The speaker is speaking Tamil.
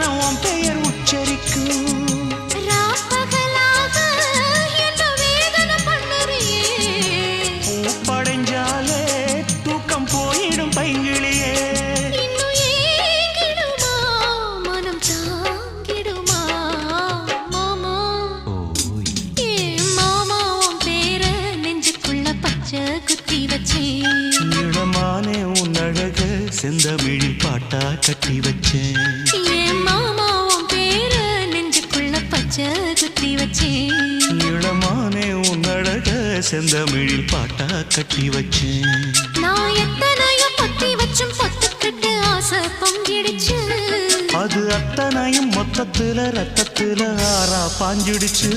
கானம் உன் பெயர் உச்சரிக்கும். பூப்படைஞ்சாலே தூக்கம் போயிடும் பைங்கிளியே. செந்தமிழில் பாட்டா கட்டி வச்சேன். செந்தமிழில் பாட்டா கட்டி வச்சேன். நான் எத்தனையோ பொத்தி வச்சும் பொத்துக்கிட்டு ஆசை பொங்கிடுச்சு. அது அத்தனையும் மொத்தத்துல ரத்தத்துல ஆறா பாஞ்சிடுச்சு.